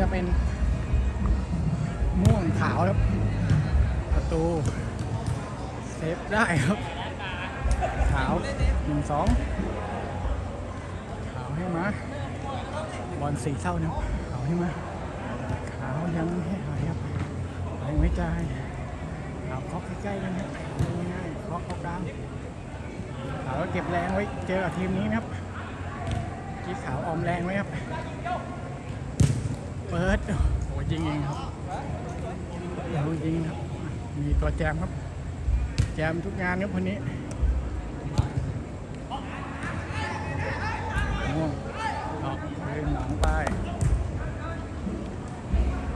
ก็เป็นม่วงขาวครับ ประตู เซฟได้ครับ ขาวหนึ่งสองขาวให้มาบอลสีเศร้านะขาวให้มาขาวยังให้หายครับหายไม่ใจายขาวเคาะใกล้ๆกันครับง่ายๆเคาะเข้ากลางขาวก็เก็บแรงไว้เจอกับทีมนี้นะครับกีขาวออมแรงไว้ครับ เปิดโอ้ยิงเองครับดูยิงครับ มีตัวแจมครับ แจมทุกงานครับคนนี้ม่วงออกเดินหลังไป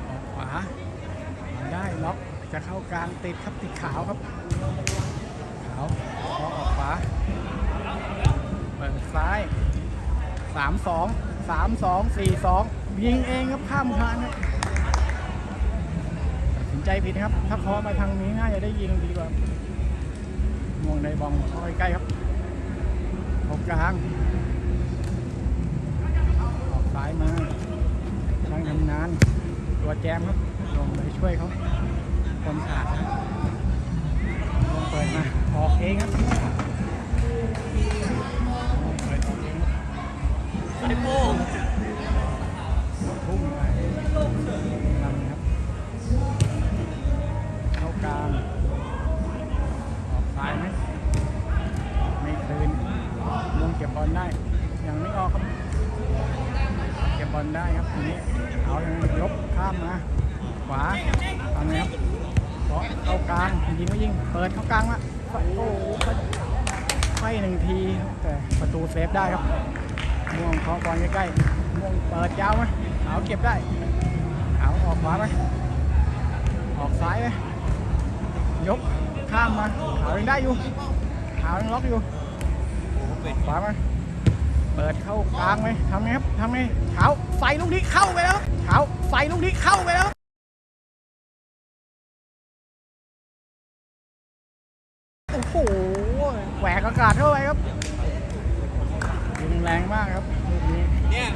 ออกขวามาได้ล็อกจะเข้ากลางติดครับติดขาวครับ ขาวพอออกขวาเปิดซ้ายสามสองสามสองสี่สอง ยิงเองครับข้ามคานครับตัดสินใจผิดครับ ถ้าเคอมาทางนี้น่าจะได้ยิงดีกว่ามองในบองเข้าไปใกล้ครับออกกลางออกซ้ายมาช่างทำงาน ตัวแจมครับลงไปช่วยเขาคนขาดลงเปิดมา ออกเองครับเปิดออกเองครับ อลได้ยังไม่ออกครับเก็บบอลได้ครับทีนี้เอายังยกข้ามมาขวาเอาไงครับเพราะเข้ากลางยิงก็ยิงเปิดเข้ากลางละโอ้โหไฟหนึ่งทีครับแต่ประตูเซฟได้ครับม่วงเคาะบอลใกล้ๆม่วงเปิดยาวไหมเอาเก็บได้เอาออกขวาไหมออกซ้ายไหมยกข้ามมาเอายังได้อยู่เอายังล็อกอยู่โอ้โหเป็นขวามา เปิดเข้ากลางไหมทำไงครับทำไงเท้าใส่ลูกนี้เข้าไปแล้วเท้าใส่ลูกนี้เข้าไปแล้วโอ้โหแหวกอากาศเข้าไปครับยิงแรงมากครับลูกนี้เนี่ย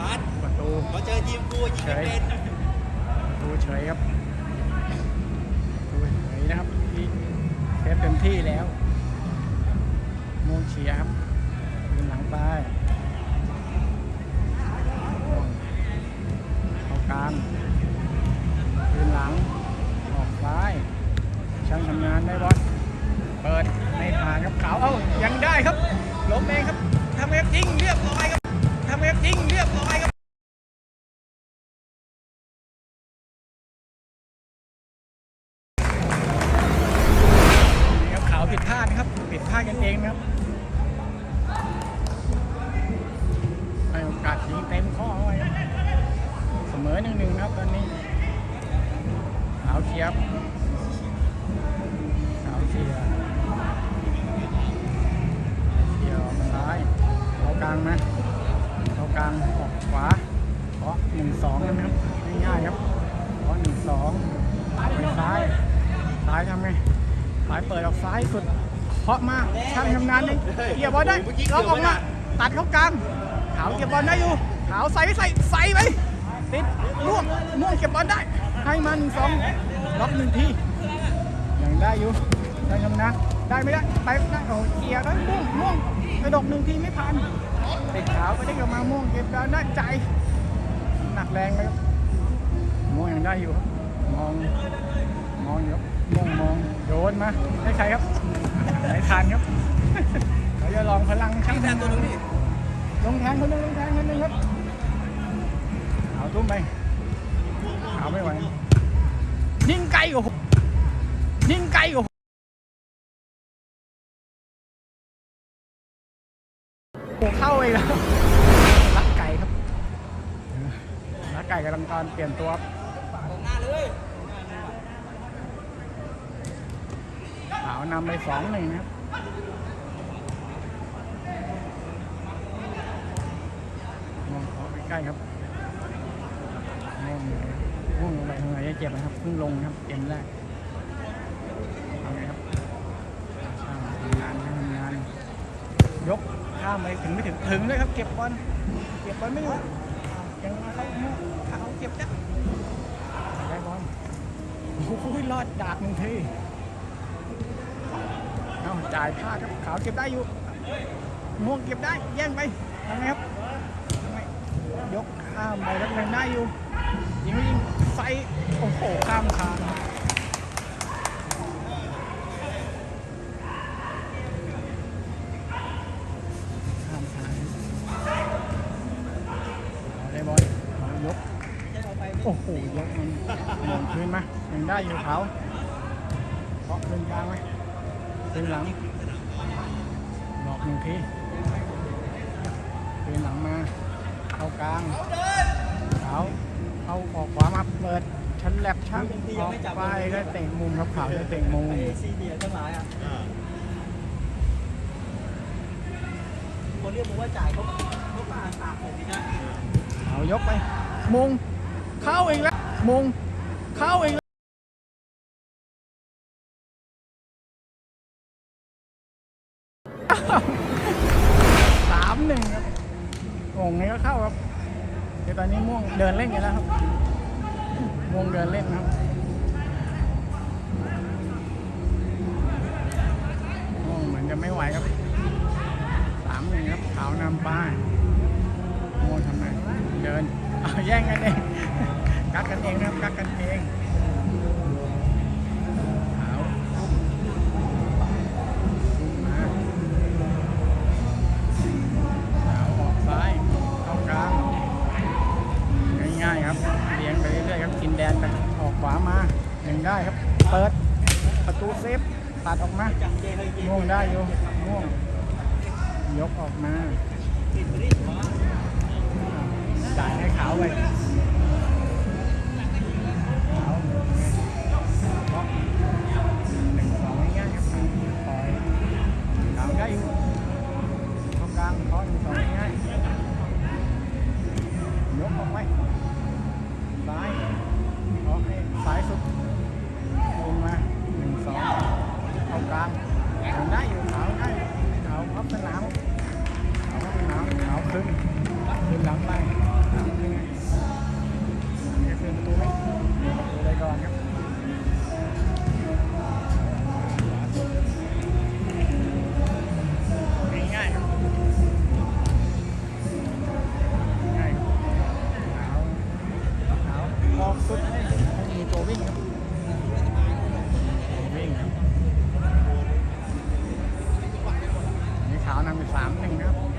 พัดประตูพอเจอทีมกูยิงไม่เป็นประตูเฉยครับประตูเฉยนะครับที่เซฟเต็มที่แล้วม่วงเชียร์ครับยิงหลังไป นได้บอลเปิดไม่ผ่านครับขาวเอ้ายังได้ครับล้มเองครับทำเอฟยิงเรียบร้อยครับ กลางออกขวาเพราะหนึ่งสองนะครับง่ายๆครับเพราะหนึ่งสองไปซ้ายซ้ายทำไงซ้ายเปิดออกซ้ายสุดเพาะมาช่างทำงานเองเกียวบอลได้ล็อกออกมาตัดเข้ากลางขาวเก็บบอลได้อยู่ขาวใส่ใส่ใส่ไปติดม่วงม่วงเก็บบอลได้ ให้มันสองล็อกหนึ่งทียังได้อยู่ได้ทำนได้ไม่ได้ไปได้โอ้เกียร์แล้วม่วงม่วงกระดกหนึ่งทีไม่ผ่าน ติดขาวไปได้กลับมาม่วงเก็บบอลได้ใจ หนักแรงไหมครับม่วงยังได้อยู่ครับมองมองอยู่ครับม่วงมองโยนมาให้ใครครับไหนทานครับเราจะลองพลังช่างแทนตัวนึงนี่ลงแทงคนหนึงลงแทงคนหนึงครับเอาทุ่มไปเอาไม่ไหวยิงไกลโอ้โหยิงไกลโอ้โเข้าไปแล้วรักไก่ครับรักไก่กำลังตอนเปลี่ยนตัวตรงหน้าเลยขาวนำไปสองหนึ่งนะครับมองเขาไปใกล้ครับมองม่วงลงไปทางไหนจะเจ็บนะครับเพิ่งลงนะครับเกมแรกเอาไงครับช่างทำงานช่างทำงานยก ข้ามไปถึงไม่ถึงถึงเลยครับ เก็บบอลเก็บบอลไม่อยู่ยังมาเขาเขาเก็บจักได้บอลโอ้ยรอดดากหนึ่งทีเอาจ่ายพลาดครับขาวเก็บได้อยู่ม่วงเก็บได้แย่งไปทำไงครับยกข้ามไปแล้วยังได้อยู่ยิงยิงไฟโอ้โหข้ามขา งได้อยู่เขาเคาะคืนกลางไหมคืนหลังหลอกหนึ่งทีคืนหลังมาเข้ากลางเขาเอาออกขวามาเปิดชั้นแลบช่างออกไปได้เตะมุมครับขาวได้เตะมุมไอ้ซีเดียทั้งหลายอะคนเรียกมึงว่าจ่ายเขาเขาปาตากผมดีนะเอายกไปมุงเข้าอีกแล้วมุงเข้าอีก ม่วง ยกออกมาด่ายให้ขาวไปขาวหนึ่งสองง่ายๆยกขึ้นคอยขาวได้อยู่ตรงกลางหนึ่งสองง่ายๆยกออกไหมซ้ายออกซ้ายซุดลงมาหนึ่งสองเข้ากลางยังได้อยู่ขาวได้อยู่ ขาวพับสนามขาวพับสนามขาวขึ้นขึ้นหลังไปขาวขึ้นไงนี่คือประตูไหมประตูเลยก่อนครับง่ายๆครับง่ายครับขาวขาวออกสุดให้มีตัววิ่งครับตัววิ่งครับ นี่ขานำไปสามหนึ่งครับ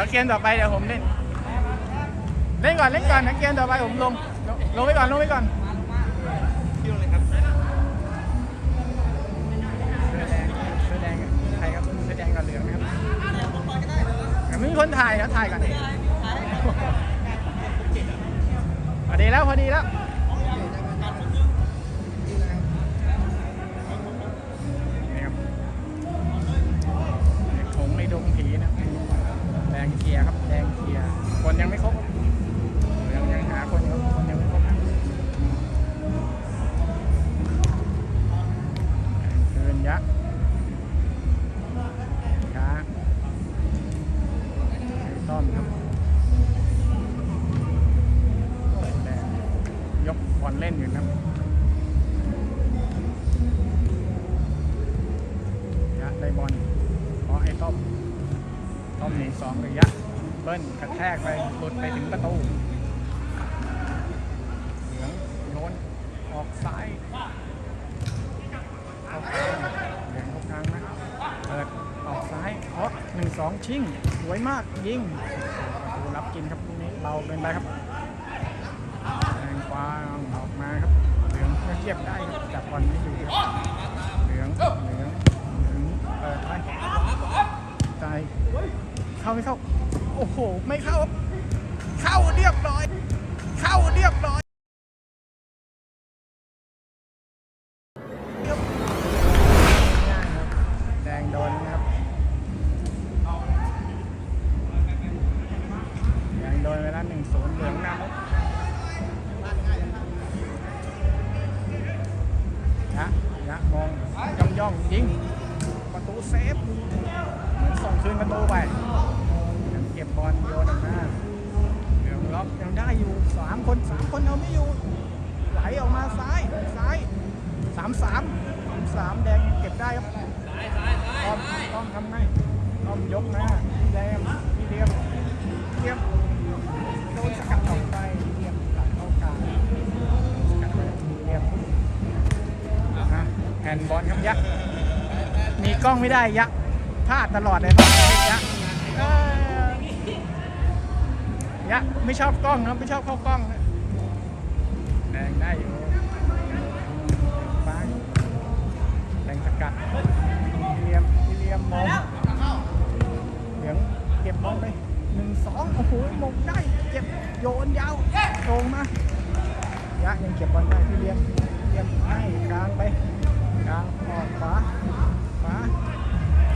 ดี๋ยวเกมต่อไปเดี๋ยวผมเล่น เล่นก่อนเล่นก่อนนะเกมต่อไปผมลง ลงไปก่อนลงไปก่อนยุ่งเลยครับเสื้อแดงเสื้อแดงใครครับเสื้อแดงกับเหลืองนะครับไม่มีคนถ่ายแล้วถ่ายก่อนพอดีแล้วพอดีแล้ว เข้าไม่เข้า โอ้โห ไม่เข้า เข้าเรียบร้อย เข้าเรียบร้อย นบอลครับยักษ์มีกล้องไม่ได้ยักษ์พลาดตลอดเลยครัยักษ์ยักษ์ไม่ชอบกล้องนะไม่ชอบเข้ากล้องแดงได้อยู่ป้าแดงสกัดวิลเลียมวิลเลียมมองเหลืองเก็บบอลเลยหนึ่งสองโอ้โหมงได้เก็บโยนยาวตรงมายักษ์ยังเก็บบอลได้พี่เลียมเลียมให้กลางไป กอดขวาขวา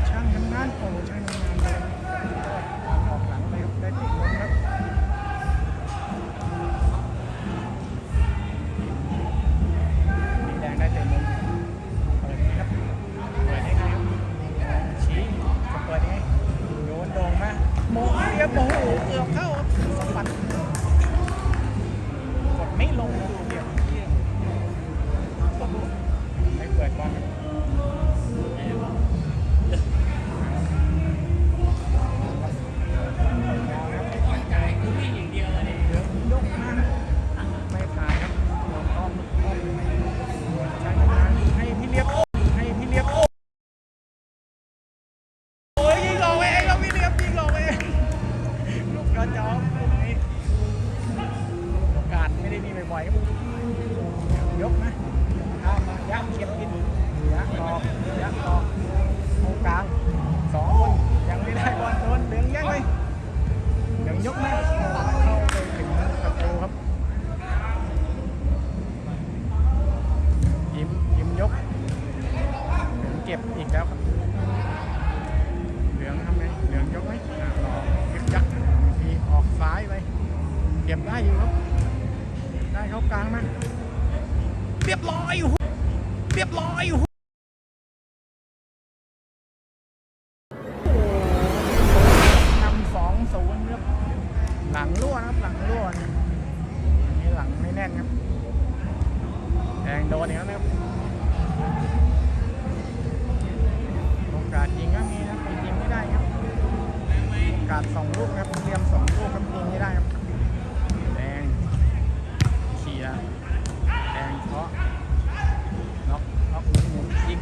ช่างทำงานโอ้ช่าง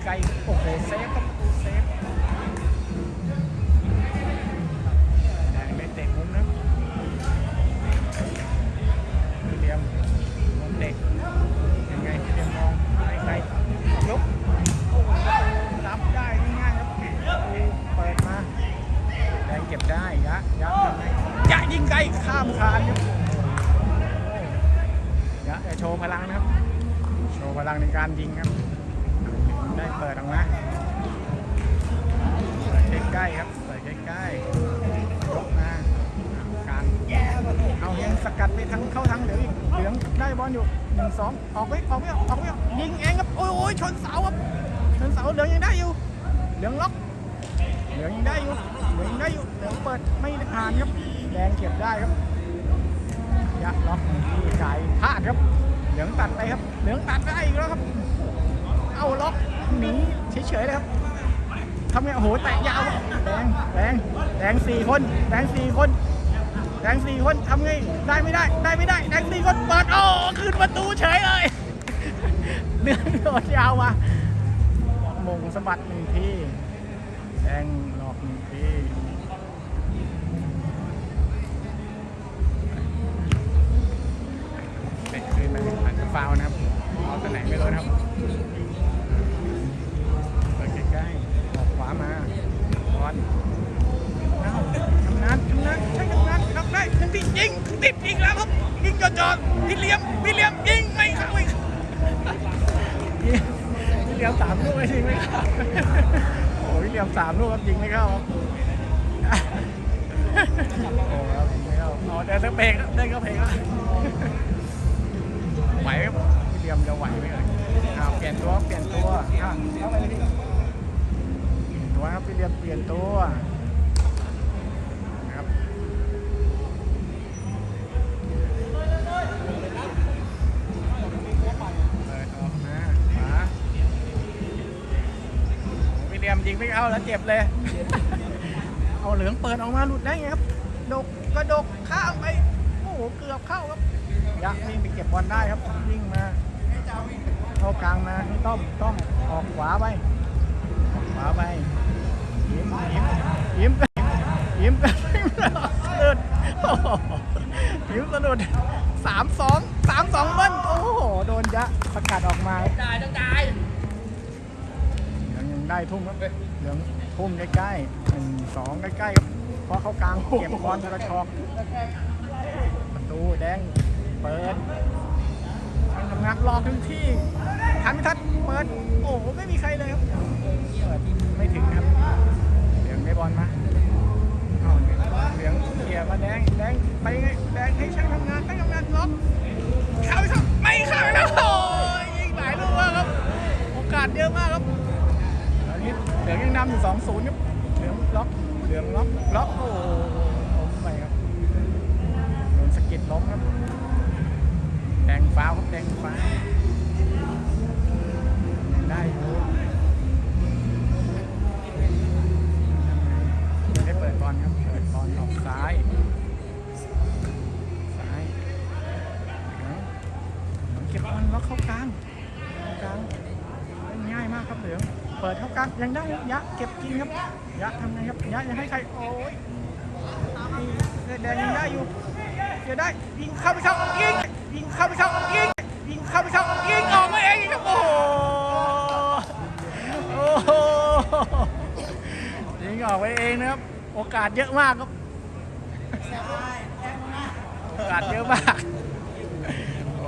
ไกลโอ้โหเซฟครับประตูเซฟานครับแดงเก็บได้ครับยักล็อกที่ไก่พลาดครับ เหลืองตัดไปครับ เหลืองตัดได้อีกแล้วครับ เอาล็อกหนีเฉยๆเลยครับทำไงโอ้โหแตะยาวแดงแดงแดงสี่คนแดงสี่คนแดงสี่คนทำไงได้ไม่ได้ได้ไม่ได้แดงสี่คนเปิดโอ้ขึ้นประตูเฉยเลยเนื้อโดนยาวมา มงสมบัติหนึ่งที่แดง ฟาวนะครับเอาตัวไหนไม่รู้นะครับเปิดใกล้ๆออกขวามาบอลเอ้าทำงานทำงานใช่ทำงานทำได้ทันทียิงติดอีกแล้วครับยิงจอดๆพี่เลี่ยมพี่เลี่ยมยิงไม่เข้าไม่งพี่เลี่ยมสามลูกไม่ยิงไม่เข้าโอ้ยพี่เลี่ยมสามลูกครับยิงไม่เข้าครับโอ้ครับไม่เอาเอาเดินก็เพลงครับเดินก็เพลงครับ ไหวครับพี่เรียมจะไหวไหมเอ่ยอ้าวเปลี่ยนตัวเปลี่ยนตัวอะเข้าไปเลยพี่ยนตัวครับพี่เรียมเปลี่ยนตัวนะครับเปิดออกมาขวาพี่เรียมยิงไม่เข้าแล้วเจ็บเลย เอาเหลืองเปิดออกมาหลุดได้ไงครับ ดกกระดกข้ามไป โอ้โห เกือบเข้าครับ ยักษ์วิ่งไปเก็บบอลได้ครับวิ่งมาเข้ากลางมาให้ต้อมต้อมออกขวาไปออกขวาไปยิ้มยิ้มยิ้มยิ้มยิ้มสะดุดโอ้โหยิ้มสะดุดสามสองสามสองเบิ้ลโอ้โหโดนยะสกัดออกมาจ่ายต้องจ่ายเหลืองยังได้ทุ่มครับเหลืองทุ่มใกล้ๆหนึ่งสองใกล้ๆครับเพราะเขากลางเก็บบอลกระชอกประตูแดง เปิดทำงานรอถึงที่ทันไม่ทันเปิด โอ้โหไม่มีใครเลยครับเปิดไม่ถึงครับเหลืองได้บอลมาเหลืองเหลียร์มาแดงแดงไปไงแดงให้ช่างทำงานช่างทำงานล็อกเข้าไม่เข้าไม่เข้าแล้วโอ้ยยิงหลายลูกมากครับ โอกาสเยอะมากครับตอนนี้เหลืองยังนำอยู่สองศูนย์ครับเหลืองล็อกเหลืองล็อกล็อกโอ้โหล้มไปครับโดนสะกิดล้มครับ แดงฟ้าครับแดงฟ้าได้อยู่ยังได้เปิดบอลครับเปิดบอลออกซ้ายซ้ายเหลืองเหลืองเก็บบอลแล็อกเข้ากลางเข้ากลางง่ายมากครับเหลืองเปิดเข้ากลางยังได้ครับยะเก็บกินครับยะทำไงครับยะยังให้ใครโอ้ยนี่แดงยังได้อยู่เดี๋ยวได้ยิงเข้าไปเข้ายิง ยิงเข้าไปเข้ายิงยิงเข้าไปเข้ายิงออกมาเองครับโอ้โหโอ้โหยิงออกไปเองนะครับ โอกาสเยอะมากครับโอกาสเยอะมากโอ้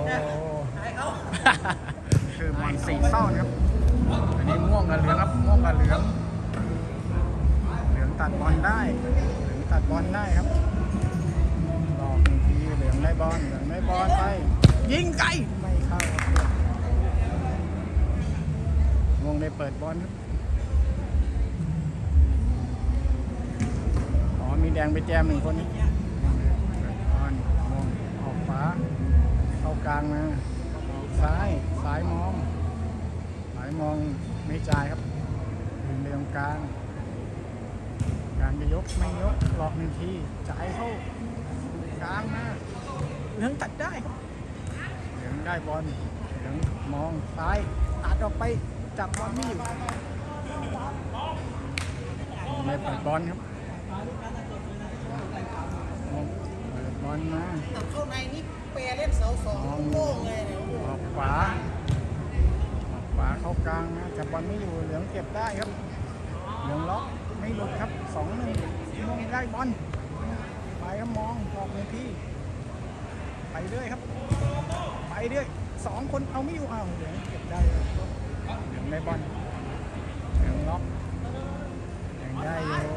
คือมันสีเศร้านะครับอันนี้ม่วงกับเหลืองครับม่วงกับเหลืองเหลืองตัดบอลได้เหลืองตัดบอลได้ครับ ทีเหลืองได้บอลเหลืองได้บอลไป ยิงไกลไม่เข้าครับม่วงได้เปิดบอลครับอ๋อมีแดงไปแจมหนึ่งคนนี้บอลม่วงออกขวาเข้ากลางมาซ้ายซ้ายมองซ้ายมองไม่จ่ายครับยืนเรียงกลางการจะยกไม่ยกหลอกหนึ่งทีจ่ายเข้ากลางมา เหลืองตัดได้ครับเหลืองได้บอลเหลืองมองซ้ายตัดออกไปจับบอลไม่อยู่ไม่เปิดบอลครับเปิดบอลมาเข้าในนี่เปรเล่นเสาสองโล่งเลยเนี่ยออกขวาออกขวาเข้ากลางนะจับบอลไม่อยู่เหลืองเก็บได้ครับ เหลืองล็อกไม่หลุดครับสองหนึ่งมองได้บอลไปครับมองออกในที่ ไปเรื่อยครับ ไปเรื่อยสองคนเอาไม่อยู่อ้าเหลืองเก็บได้ครับเหลืองได้บอลเหลืองล็อกยังได้อยู่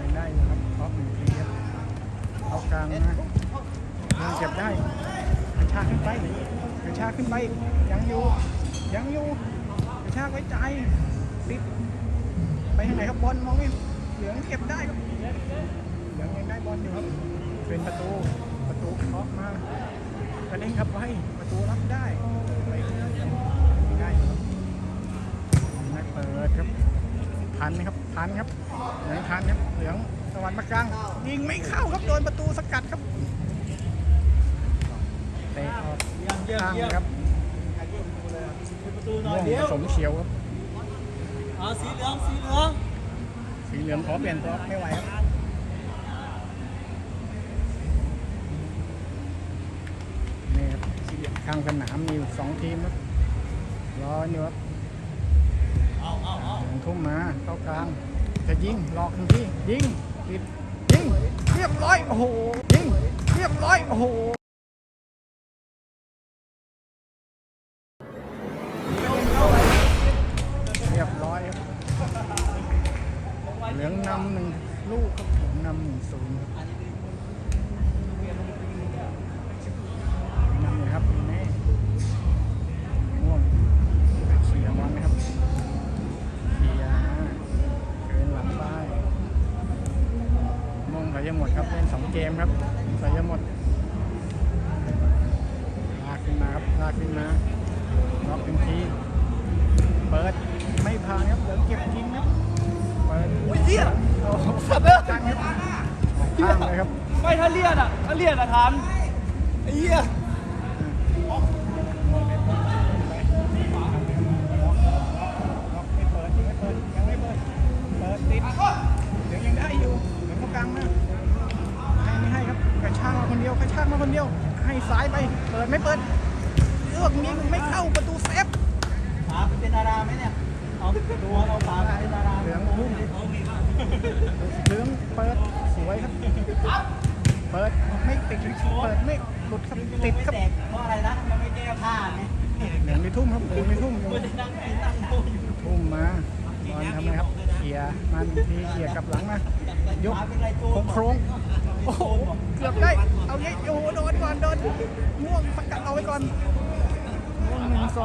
ยังได้อยู่ครับล็อกหนึ่งทีครับเข้ากลางนะยังเก็บได้กระชากขึ้นไปกระชากขึ้นไปยังอยู่ยังอยู่กระชากไว้ใจติดไปทางไหนครับบอลมองไม่เหลืองเก็บได้ครับเหลืองยังได้บอลอยู่ครับ เป็นประตู ประตูเคาะมากระเด้งครับไว้ประตูรับได้ไปได้ครับนักเปิดครับทันไหมครับทันครับเหลืองทันครับเหลืองตะวันมากลางยิงไม่เข้าครับโดนประตูสกัดครับเตะออกข้างครับม่วงผสมเขียวครับสีเหลืองสีเหลืองสีเหลืองขอเปลี่ยนตัวไม่ไหวครับนี่ ข้างสนามมีอยู่สองทีมครับรออยู่ครับเอาเอาเอาเหลืองทุ่มมาเข้ากลางจะยิงหลอกทันทียิงติดยิงเรียบร้อยโอ้โหยิงเรียบร้อยโอ้โห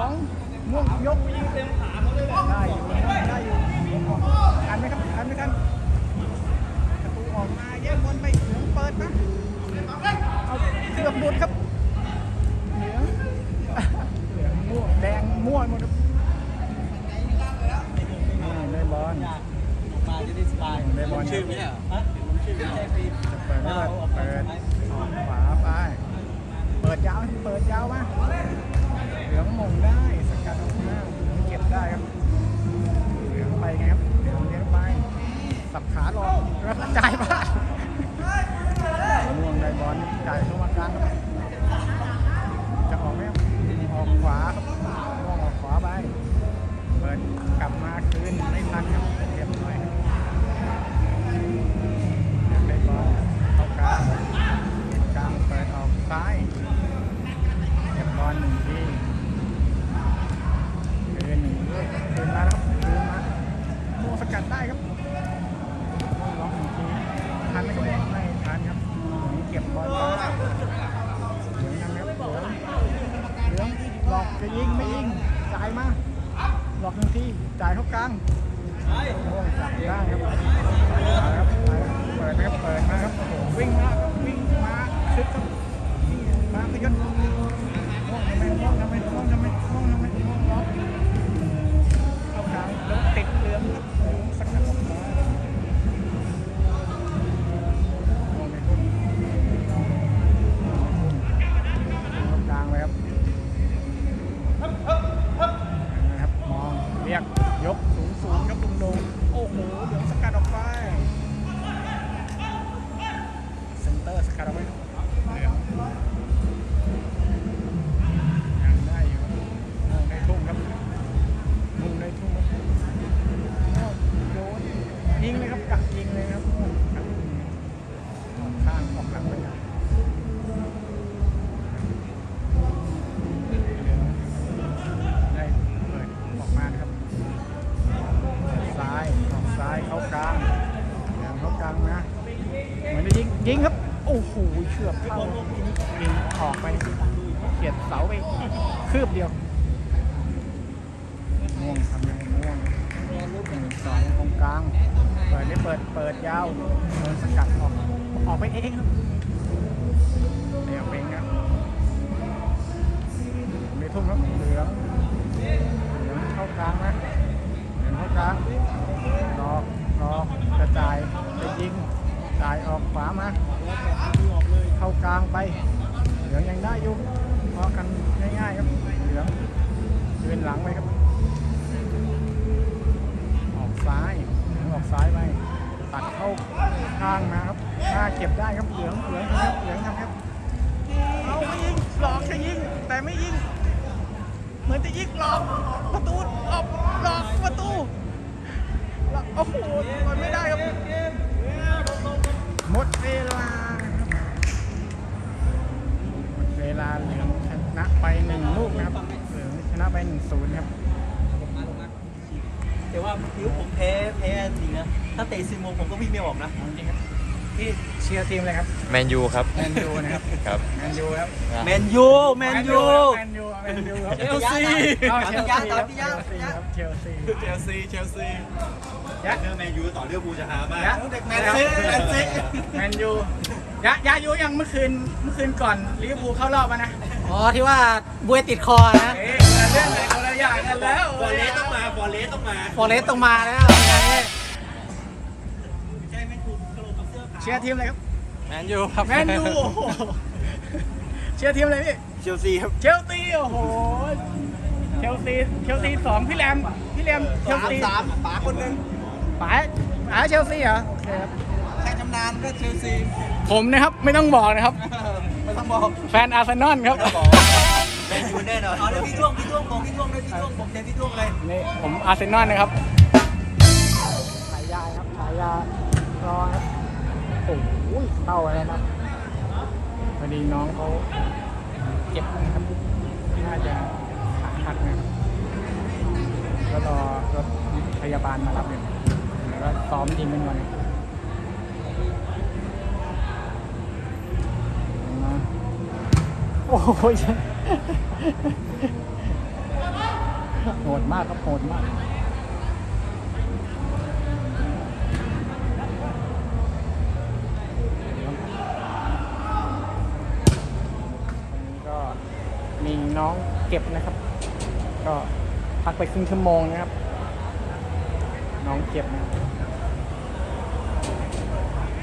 องม่วงยกยิงเต็มขาเขาเลยได้อยู่ได้อยู่ทันไหมครับทันไหมทันประตูออกมาแย่บอลไปเหลืองเปิดนะเอาเกือบหลุดครับเหลืองเหลืองม่วงแดงม่วงหมดครับนี่ได้บอลมาจะได้สบายได้บอลชื่อไหมเนี่ยชื่อไม่ใช่ฟิล์มเปิดเปิดขวาไปเปิดยาวเปิดยาวมา เหลืองมงได้สกัดออกมาเหลืองเก็บได้ครับเหลืองไปไงครับเหลืองเลี้ยงไปสับขาลอกแล้วก็จ่ายพลาม่วงได้บอลจ่ายเข้ามากลางครับจะออกไหมออกขวาครับม่วงออกขวาไปเปิดกลับมาคืน จะยิงไม่ยิงจ่ายมาหลอกหนึ่งทีจ่ายเข้ากลางโอ้จับได้ครับมาครับมาครับเปิดนะครับเปิดมาครับวิ่งมาครับวิ่งมาคึกครับวิ่งมาพยศม่วงทำไมม่วงทำไมม่วงทำไมม่วงทำไมม่วงล็อกเข้ากลางแล้วติดเหลืองครับเหลืองสกัดออก ยิงเลยครับกักยิงเลยครับออกข้างออกหลังไปเลืองได้เปิดออกมาครับซ้ายออกซ้ายเข้ากลางอย่างเข้ากลางนะเหมือนจะยิงยิงครับ องยังได้อยู่พอกันง่ายๆครับเหลืองยืนหลังไปครับ ออกซ้ายออกซ้ายไปตัดเข้าข้างมาครับหน้าเก็บได้ครับเหลืองเหลืองครับเหลืองครับเอาไปยิงหลอกจะยิงแต่ไม่ยิงเหมือนจะยิงหลอกประตูออกหลอกประตูหลอกโอ้โหมันไม่ได้ครับ ไปหนึ่งลูกนะครับเหลืองชนะไปหนึ่งศูนย์ครับแต่ว่าคิ้วผมแพ้แพ้จริงนะ ถ้าเตะซีโมงผมก็วิ่งไม่ออกนะเอาจริงครับพี่เชียร์ทีมเลยครับ แมนยูครับ แมนยูนะครับ ครับ แมนยูครับ แมนยู แมนยู แมนยู แมนยูครับเชลซีเอาเชลตามซีครับพี่เชยะลซีครับเชลซีเชลซี เชลซียะเรื่องแมนยูต่อเรื่องบูจะหามากยะแมนซีแมนซีแมนยูยะยะยูยังเมื่อคืน เมื่อคืนก่อนลิเวอร์พูลเข้ารอบมานะ อ๋อที่ว่าบวยติดคอนะเอ๊ะคนละเรื่องเลยคนละอย่างกันแล้วฟอร์เรสต้องมาฟอร์เรสต้องมาฟอเรสต้องมาแล้วงานนี้ใช่ไม่ถูกกระโหลกกับเสื้อขาวเชียร์ทีมอะไรครับแมนยูครับแมนยูโอ้โหเชียร์ทีมอะไรพี่เชลซีครับเชลซีโอ้โหเชลซีเชลซีสองพี่แรมพี่แรมเชลสามซีสามป๋าคนหนึ่งป๋าป๋าเชลซีเหรอโอเคครับ แข่งชำนาญก็เชลซีผมนะครับไม่ต้องบอกนะครับไม่ ต้องบอกแฟนอาร์เซนอลครับ แมนยูแน่นอนอ๋อเดี๋ยวพี่ท่วงพี่ท่วงบอกพี่ท่วงด้วยพี่ท่วงบอกเจพี่ท่วงเลยนี่ผมอาร์เซนอลนะครับฉายาครับฉายารอครับโอ้โหเข้าแล้วนะพอดีน้องเขาเจ็บนะครับน่าจะขาหักนะครับก็รอรถพยาบาลมารับเนี่ยแล้วก็ซ้อมทีมกันก่อนนะ โอ้โหโหดมากครับโหดมากอันนี้ก็มีน้องเก็บนะครับ ก็พักไปครึ่งชั่วโมงนะครับ น้องเจ็บนะ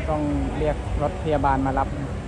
ต้องเรียกรถพยาบาลมารับนะครับ